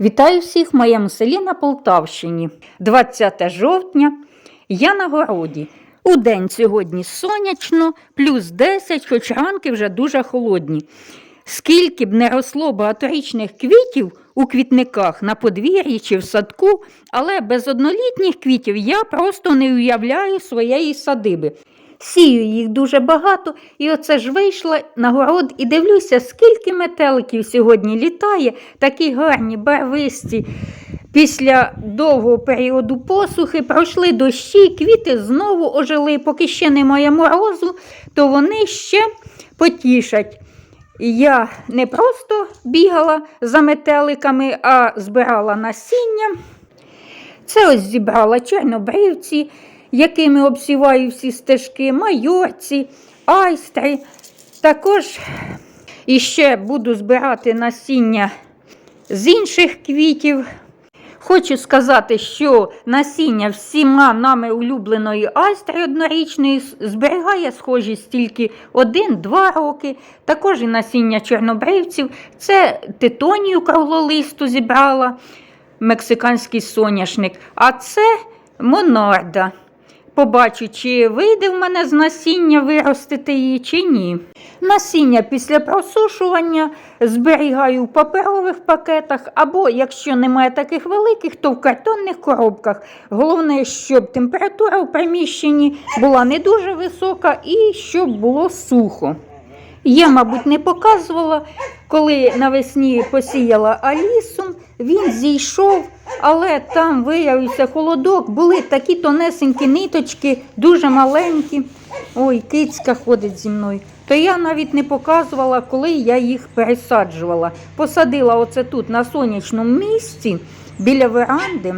Вітаю всіх в моєму селі на Полтавщині. 20 жовтня. Я на городі. У день сьогодні сонячно, плюс 10, хоч ранки вже дуже холодні. Скільки б не росло багаторічних квітів у квітниках на подвір'ї чи в садку, але без однолітніх квітів я просто не уявляю своєї садиби. Сію їх дуже багато, і оце ж вийшла на город і дивлюся, скільки метеликів сьогодні літає, такі гарні, барвисті. Після довгого періоду посухи пройшли дощі, квіти знову ожили, поки ще немає морозу, то вони ще потішать. Я не просто бігала за метеликами, а збирала насіння. Це ось зібрала чорнобривці, якими обсіваю всі стежки, майорці, айстри. Також іще буду збирати насіння з інших квітів. Хочу сказати, що насіння всіма нами улюбленої айстри однорічної зберігає схожість тільки 1-2 роки. Також і насіння чорнобривців. Це титонію круглолисту зібрала, мексиканський соняшник. А це монарда. Побачу, чи вийде в мене з насіння виростити її, чи ні. Насіння після просушування зберігаю в паперових пакетах, або, якщо немає таких великих, то в картонних коробках. Головне, щоб температура в приміщенні була не дуже висока і щоб було сухо. Я, мабуть, не показувала, коли навесні посіяла алісум, він зійшов, але там виявився холодок, були такі тонесенькі ниточки, дуже маленькі. Ой, кицька ходить зі мною. То я навіть не показувала, коли я їх пересаджувала. Посадила оце тут на сонячному місці біля веранди.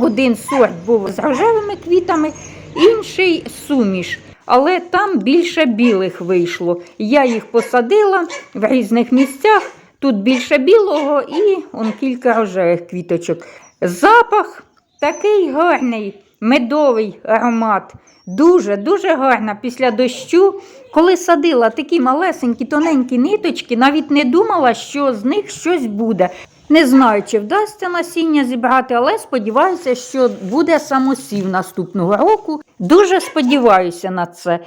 Один сорт був з рожевими квітами, інший суміш. Але там більше білих вийшло. Я їх посадила в різних місцях. Тут більше білого і он кілька рожевих квіточок. Запах такий гарний, медовий аромат. Дуже, дуже гарна після дощу. Коли садила такі малесенькі тоненькі ниточки, навіть не думала, що з них щось буде. Не знаю, чи вдасться насіння зібрати, але сподіваюся, що буде самосів наступного року. Дуже сподіваюся на це.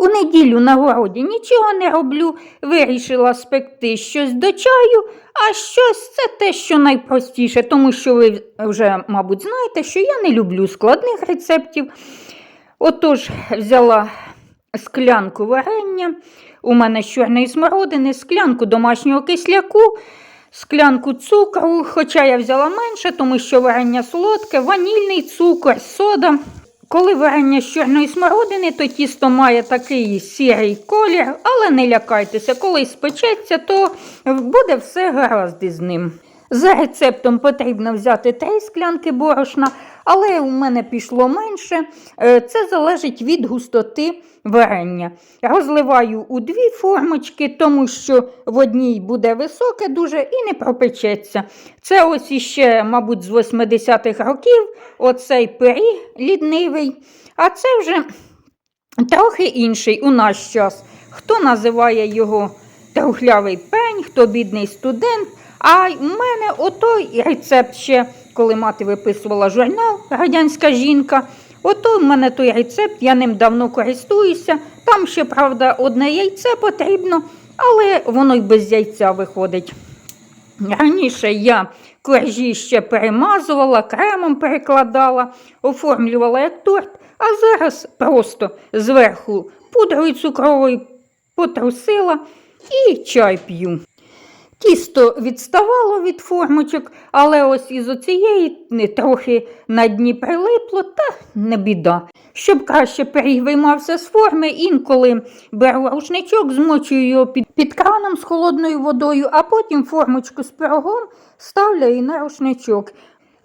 У неділю на городі нічого не роблю, вирішила спекти щось до чаю, а щось це те, що найпростіше, тому що ви вже, мабуть, знаєте, що я не люблю складних рецептів. Отож, взяла склянку варення, у мене з чорної смородини, склянку домашнього кисляку, склянку цукру, хоча я взяла менше, тому що варення солодке, ванільний цукор, сода. Коли варення з чорної смородини, то тісто має такий сірий колір, але не лякайтеся, коли спечеться, то буде все гаразд із ним. За рецептом потрібно взяти 3 склянки борошна, але у мене пішло менше. Е, Це залежить від густоти варення. Розливаю у дві формочки, тому що в одній буде високе дуже і не пропечеться. Це ось іще, мабуть, з 80-х років оцей пиріг ліднивий, а це вже трохи інший у наш час. Хто називає його трухлявий пень, хто бідний студент. А в мене отой рецепт ще, коли мати виписувала журнал Радянська жінка. Ото в мене той рецепт, я ним давно користуюся. Там ще, правда, одне яйце потрібно, але воно й без яйця виходить. Раніше я коржі ще перемазувала, кремом перекладала, оформлювала як торт, а зараз просто зверху пудрою цукровою потрусила і чай п'ю. Тісто відставало від формочок, але ось із оцієї трохи на дні прилипло, та не біда. Щоб краще пиріг виймався з форми, інколи беру рушничок, змочую його під, під краном з холодною водою, а потім формочку з пирогом ставлю на рушничок.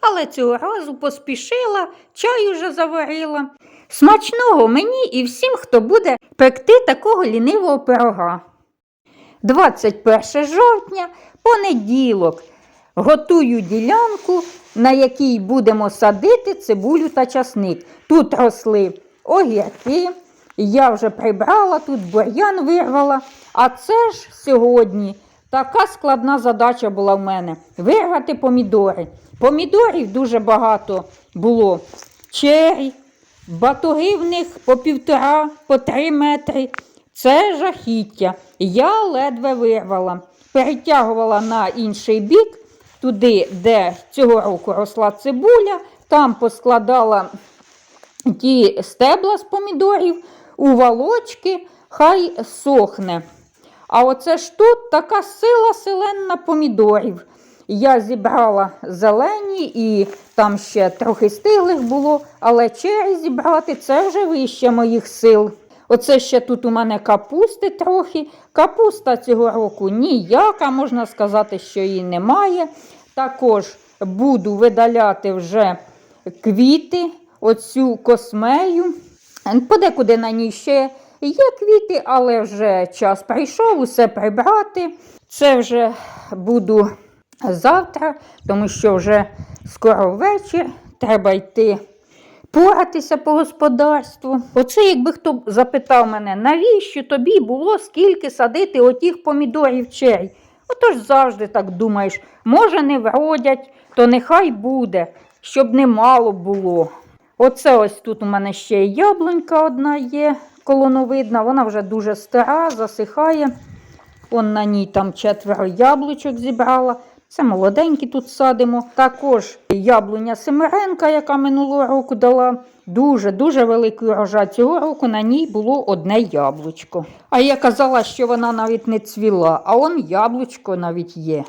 Але цього разу поспішила, чай уже заварила. Смачного мені і всім, хто буде пекти такого лінивого пирога. 21 жовтня, понеділок. Готую ділянку, на якій будемо садити цибулю та часник. Тут росли огірки, я вже прибрала, тут бур'ян вирвала. А це ж сьогодні Така складна задача була в мене вирвати помідори. Помідорів дуже багато було. Чері, батоги в них по півтора, по три метри. Це жахіття. Я ледве вирвала. Перетягувала на інший бік, туди, де цього року росла цибуля, там поскладала ті стебла з помідорів у волочки, хай сохне. А оце ж тут така сила селенна помідорів. Я зібрала зелені і там ще трохи стиглих було, але чері зібрати це вже вище моїх сил. Оце ще тут у мене капусти трохи. Капуста цього року ніяка, можна сказати, що її немає. Також буду видаляти вже квіти, оцю космею. Подекуди на ній ще є квіти, але вже час прийшов усе прибрати. Це вже буду завтра, тому що вже скоро вечір, треба йти поратися по господарству. Оце, якби хто запитав мене, навіщо тобі було скільки садити отіх помідорів чей? Отож завжди так думаєш, може не вродять, то нехай буде, щоб не мало було. Оце ось тут у мене ще яблунька одна є, колоновидна, вона вже дуже стара, засихає. Он на ній там четверо яблучок зібрала. Це молоденькі тут садимо. Також яблуня Семеренка, яка минулого року дала дуже-дуже великий урожай. Цього року на ній було одне яблучко. А я казала, що вона навіть не цвіла, а он яблучко навіть є.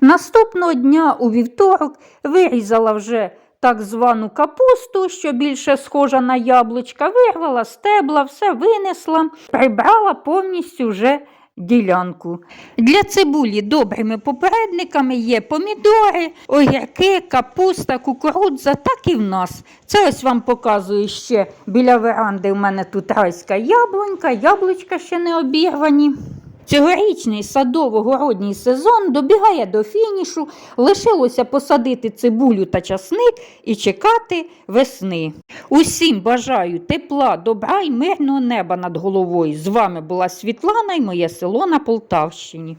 Наступного дня у вівторок вирізала вже так звану капусту, що більше схожа на яблучка, вирвала стебла, все винесла, прибрала повністю вже ділянку. Для цибулі добрими попередниками є помідори, огірки, капуста, кукурудза, так і в нас. Це ось вам показую ще біля веранди. У мене тут райська яблунька, яблучка ще не обірвані. Цьогорічний садово-городній сезон добігає до фінішу, лишилося посадити цибулю та часник і чекати весни. Усім бажаю тепла, добра і мирного неба над головою. З вами була Світлана і моє село на Полтавщині.